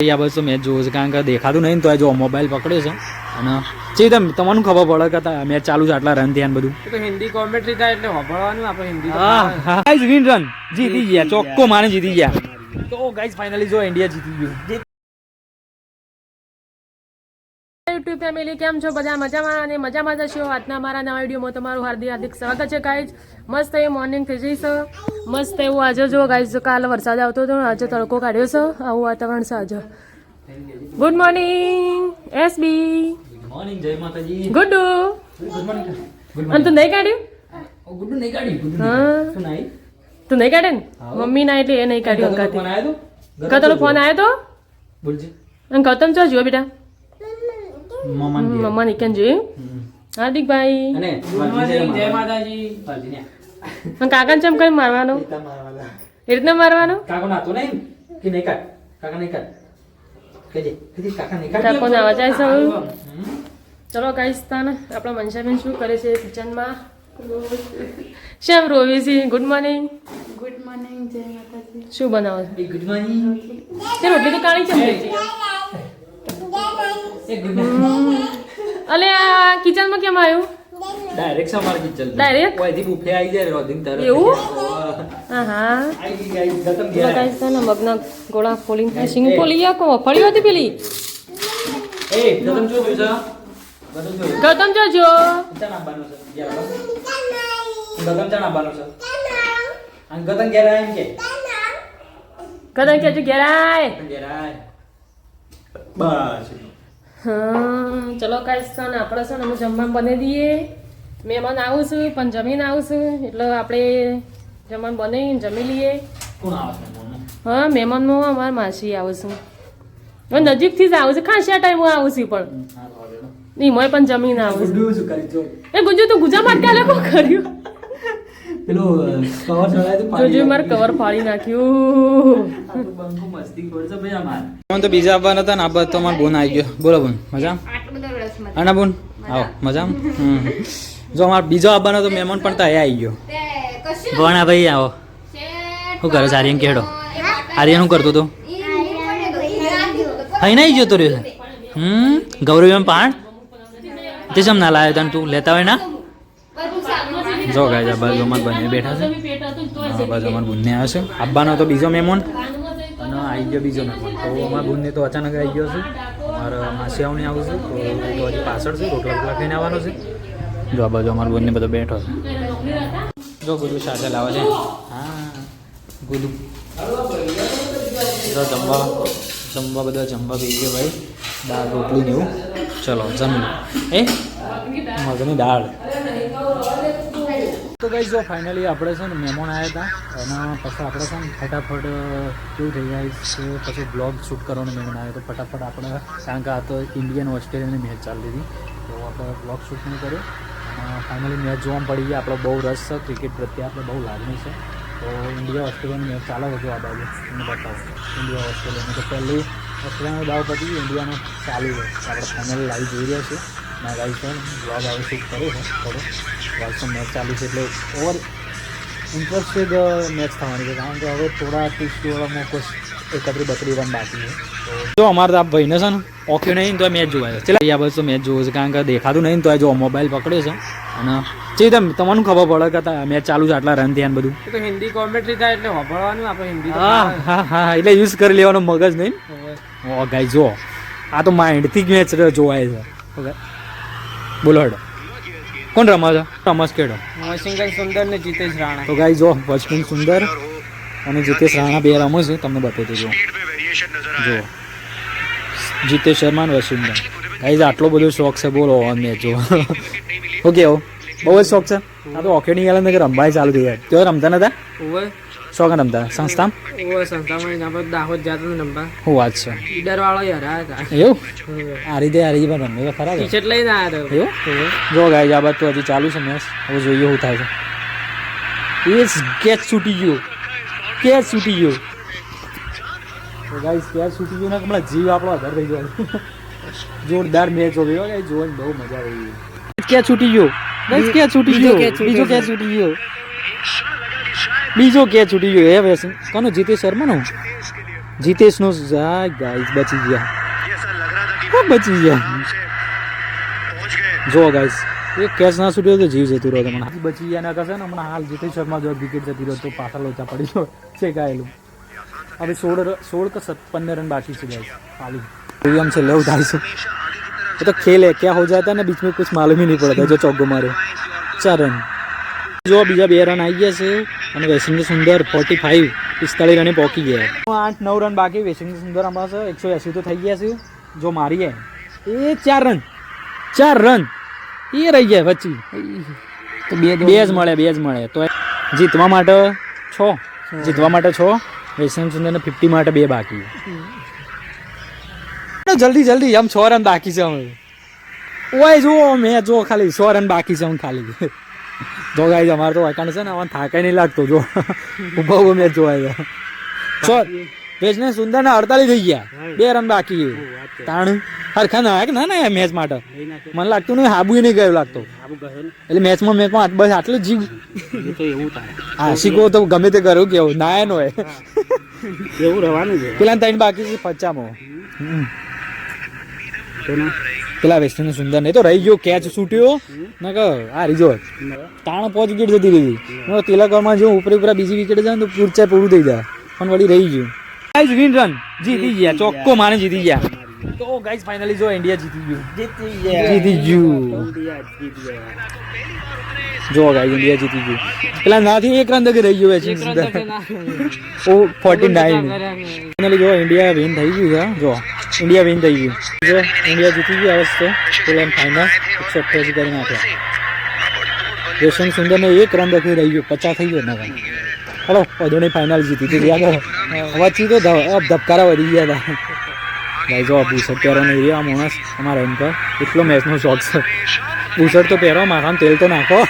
આ બસ મેચ જોવું છે. કારણ કે દેખાતું નહીં તો જો મોબાઈલ પકડ્યો છે. અને જે તમે તમને ખબર પડે કે મેચ ચાલુ છે આટલા રન થયા બધું. તો હિન્દી કોમેન્ટ્રી થાય એટલે સાંભળવાનું આપણે હિન્દી. હા ગાઈઝ વિન રન જીતી ગયા ચોક્કો માને જીતી ગયા. તો ગાઈઝ ફાઇનલી જો ઇન્ડિયા જીતી ગયું. યુટ્યુબ ફેમિલી કેમ છો? બધા મજામાં અને મજામાં જશો આજના મારા નવા વિડીયોમાં તમારું હાર્દિક હાર્દિક સ્વાગત છે ગાઈઝ મસ્ત એ મોર્નિંગ થઈ જઈશ મસ્ત એવું આજે જો ગાઈઝ કાલ વરસાદ આવતો હતો આજે તડકો કાઢ્યો છે આવું વાતાવરણ છે આજે. ગુડ મોર્નિંગ એસબી મોર્નિંગ જય માતાજી. ગુડ્ડુ ગુડ મોર્નિંગ ગુડ અને તું નહીં કાઢ્યું? ગુડ નહીં કાઢ્યું હા. તું નહીં કાઢે ને? મમ્મી ના એટલે એ નહીં કાઢ્યું ફોન અંકાથી આવ્યો તો કાં તારો ફોન આવ્યો તો? બોલજે. અને ગૌતમ જો જુઓ બેટા. મમ્મા હમ, મમ્મા નિકેન જોયું માતાજી. કાકાને ચમ કઈ મારવાનો? એ રીતના મારવાનો. કાકો નાતો નહીં કે નહીં કાઢ? કાકા નહીં કાઢ? કહેજે કહેજે કાકા નહીં કાકો છે ચલો ગાઈસ તાને આપણા મનસાબેન શું કરે છે કિચનમાં? શ્યામ રોવી છે. ગુડ મોર્નિંગ ગુડ મોર્નિંગ જય માતાજી. શું બનાવો છો? ગુડ મોર્નિંગ તે રોટલી તો કાળી ચમ થઈ એ ગુડ મોર્નિંગ અલે આ કિચનમાં કેમ આવ્યું? ડાયરેક્ટ સમાર કિચન Direct? ઓયથી બુફે આવી જાય રોધિંગ તરત એવું? હા. હા આઈ ગઈ ગતમ ગયા. ગાઈસ તાને મગના ગોળા ફોલિંગ થાય સિંગ ફોલી કો ફળી હતી પેલી? એ ગતમ જો જોયું ગતમ ગૌતમ જોજો. ચા નાખવાનું છે ગયા ગતમ ગતમ ચા નાખવાનું છે. અને ગતમ ઘેર આવીને કે. કદાચ કેજો ઘેરાય ઘેર આય. બસ. હા ચલો કાંઈ સન આપણે છે ને અમે જમવાનું બનાવી દઈએ. મહેમાન આવું છું પણ જમીને આવું છું એટલે આપણે જમવાનું બનાવીને જમી લઈએ. હા મહેમાનમાં અમારા માસી આવું છું. હવે નજીકથી જ આવું છું ખાસ આ હું આવું છું પણ. હા નહીં મેં પણ જમીને આવું છું. એ ગુજુ તું ગુજા માટે કર્યું. પેલું કવર ચડાય ગુજુ મારે કવર ફાડી નાખ્યું મને તો બીજા આપવાના હતા ને આ તો મારો બોન આવી ગયો. બોલો બોન મજા? આના બોન? આવો મજા? જો અમારો બીજો આવવાનો તો મહેમાન પણ તો આવી ગયો. ભણા ભાઈ આવો. શું કરે છે આર્યન કેડો? આર્યન શું કરતો હતો? તો તો અહીં નહીં જતો રહ્યો હમ? ગૌરવ એમ પાણ? તે જમ ના લાવ્યો તને તું? લેતા હોય ના? જો ગાય બાજુ અમાર બંને બેઠા છે. બાજુ અમાર બુનને આવ્યો છે. આબાનો તો બીજો મહેમાન અને આવી ગયો બીજો મહેમાન. તો અમાર બુનને તો અચાનક આવી ગયો છે. મારે માસિયાઓને આવું છે. તો હજી પાછળ છે, રોટલા રોટલા ખાઈને આવવાનો છે. જો આ બાજુ અમાર બંને બધો બેઠો છે. જો બધું સાથે લાવે છે. હા જો જમવા જમવા બધા જમવા બી ગયા ભાઈ. દાળ, રોટલી ને એવું. ચલો, જમી એ, મગની દાળ. તો ગઈ જો ફાઇનલી આપણે છે ને મહેમાન આવ્યા હતા અને પછી આપણે છે ને ફટાફટ કેવું થઈ જાય છે પછી બ્લોગ શૂટ કરવાનો મહેમાન આવ્યો તો ફટાફટ આપણે, કારણ કે આ તો ઇન્ડિયન ઓસ્ટ્રેલિયાની મેચ ચાલી હતી, તો આપણે બ્લોગ શૂટ નહીં કર્યો, અને ફાઇનલી મેચ જોવા પડી ગઈ આપણો બહુ રસ છે ક્રિકેટ પ્રત્યે આપણે બહુ લાગણી છે, તો ઇન્ડિયા ઓસ્ટ્રેલિયાની મેચ ચાલે છે આ બાજુ, તમને બતાવો. ઇન્ડિયા ઓસ્ટ્રેલિયાની તો પહેલી ઓસ્ટ્રેલિયાનો દાવ પતી ઇન્ડિયાનો ચાલુ છે આપણે ફાઇનલ લાઈવ જોઈ રહ્યા છીએ. ના ગાઈ છે બ્લોગ હવે શૂટ કર્યો છે થોડો વાઇસ મેચ ચાલુ છે એટલે ઓવર ઇન્ટરેસ્ટેડ મેચ થવાની છે કારણ કે હવે થોડા ઓવરમાં કોઈ એકત્રી બકરી રન બાકી છે. જો અમારે તો આ ભાઈને છે ને ઓકે નહીં તો મેચ જોવા છે. ચાલો આ બસ તો મેચ જોવું છે કારણ કે દેખાતું નહીં તો જો મોબાઈલ પકડ્યો છે. અને જે તમે તમને ખબર પડે કે મેચ ચાલુ છે આટલા રન થયા ને બધું. તો હિન્દી કોમેન્ટ્રી થાય એટલે સાંભળવાનું આપણે હિન્દી હા હા હા એટલે યુઝ કરી લેવાનો મગજ નહીં. ઓ ગાઈ જો આ તો માઇન્ડથી જ મેચ જોવાય છે. ઓકે બોલો હેડો. કોણ રમા છો? રમસ કેડો મહેશિંગર સુંદર ને જીતેશ રાણા. તો ગાઈ જો વચમિન સુંદર અને જીતેશ રાણા બે રમો છે તમને બતાવી દઉં. જો. જીતેશ શર્મા અને વસુંદર ગાઈઝ આટલો બધો શોખ છે બોલો ઓન મેચ જો. ઓકે હો. બહુ જ શોખ છે. આ તો હોકી નહીં ગયેલા કે રમવાય ચાલુ થઈ જાય. તો રમતા નતા? રમતા સંસ્થા ઓવે સંસ્થામાં આપણે દાહોદ જાતો ને શું વાત છે. ઈડર વાળો હરાયા હતા એવું? આ રીતે આ રીતે પણ રમે ખરા ટી લઈને આવ્યા હતો એવું? જો ગાય આ બાદ તો હજી ચાલુ છે મેચ હવે જોઈએ શું થાય છે. એ કેચ છૂટી ગયો કેચ છૂટી ગયો ગાઈસ કેચ છૂટી ગયો ને હમણાં જીવ આપણો આધાર થઈ ગયો. જોરદાર મેચ હો ગાઈસ જોવાની બહુ મજા આવી. કેચ છૂટી ગયો ગાઈસ કેચ છૂટી ગયો બીજો. કેચ છૂટી ગયો બીજો કેચ છૂટી ગયો એ વેસી કોનો જીતે શર્મા નો જીતેશનો ગાઈસ બચી ગયા હા, બચી ગયા જો ગાઈસ એક કેચ ના છૂટ્યો તો જીવ જતું રહ્યો મને બચી ગયા ના કશે ને હમણાં હાલ જીતેશ શર્મા જો વિકેટ જતી રહ્યો તો પાછા લોચા પડી ગયો છે ગાયેલું अभी सोल सोल का सत पंद्रह रन बाकी से गाइस खाली अभी हमसे लव ढाई सौ ये तो खेल है क्या हो जाता है ना बीच में कुछ मालूम ही नहीं पड़ता जो चौको मारे ચાર રન જો બીજા બે રન આવી ગયા છે અને વેસ્ટિંગ સુંદર ફોર્ટી ફાઈવ પિસ્તાળીસ રને પહોંચી ગયા આઠ નવ રન બાકી વેસ્ટિંગ સુંદર અમારા છે એકસો એંસી તો થઈ ગયા છે. જો મારીએ એ ચાર રન ચાર રન એ રહી ગયા વચ્ચે. તો બે બે જ મળે બે જ મળે. તો જીતવા માટે છ? જીતવા માટે છ? સુંદર સુંદરને ફિફ્ટી માટે બે બાકી. જલ્દી જલ્દી આમ છ રન બાકી છે અમે. ઓય જુઓ મેં જો ખાલી સો રન બાકી છે હું ખાલી. જો ગાઈ અમારે તો વાંકાણ છે ને આમાં થાકે નહીં લાગતો જો. ઊભા ઊભો મેચ જોવાય છે સો વેચને સુંદર ને અડતાલીસ થઈ ગયા. બે રન બાકી તાણ. હરખા ના ના ના મેચ માટે? મને લાગતું નહીં હાબુ નહીં ગયો લાગતો. એટલે મેચમાં મેચમાં બસ આટલું જીવ. હા શીખવો તો ગમે તે કરું કેવું ના એનો હોય. એવું રહેવાનું છે પેલા ત્રણ બાકી છે? પચામો. પેલા વેસ્ટર્ન સુંદર નહીં તો રહી ગયો કેચ છૂટ્યો. ના કે આ રીજો તાણ પાંચ વિકેટ જતી રહી. હું તિલકવામાં જો ઉપર ઉપર બીજી વિકેટ જાય તો પૂરચા પૂરું થઈ જાય. પણ વળી રહી ગયું. ગાઈઝ વિન રન જીતી ગયા ચોક્કો માને જીતી ગયા. તો ગાઈઝ ફાઇનલી જો ઇન્ડિયા જીતી ગયું. જીતી ગયું. જો ગાઈઝ ઇન્ડિયા જીતી ગયું. પેલા નાથી એક રન દગે રહી ગયો છે ઓ ફોર્ટી નાઇન ફાઇનલી જો ઇન્ડિયા વિન થઈ ગયું છે જો. ઇન્ડિયા વિન થઈ ગયું. જો ઇન્ડિયા જીતી ગયું આ વસ્તુ પેલા ફાઇનલ એકસો અઠ્યાસી કરી નાખ્યા. યશવંત સુંદરને એક રન દખી રહી ગયો, પચાસ થઈ ગયો નવા હલો, અધોની ફાઇનલ જીતી હતી. યાદ વચ્ચે તો ધબકારા વધી ગયા હતા. ભાઈ, જો બુસટ પહેરવાનો એરિયા માણસ અમારા એમ પર એટલો મેચનો શોખ છે. બુસટ તો પહેરો માથામાં તેલ તો નાખો.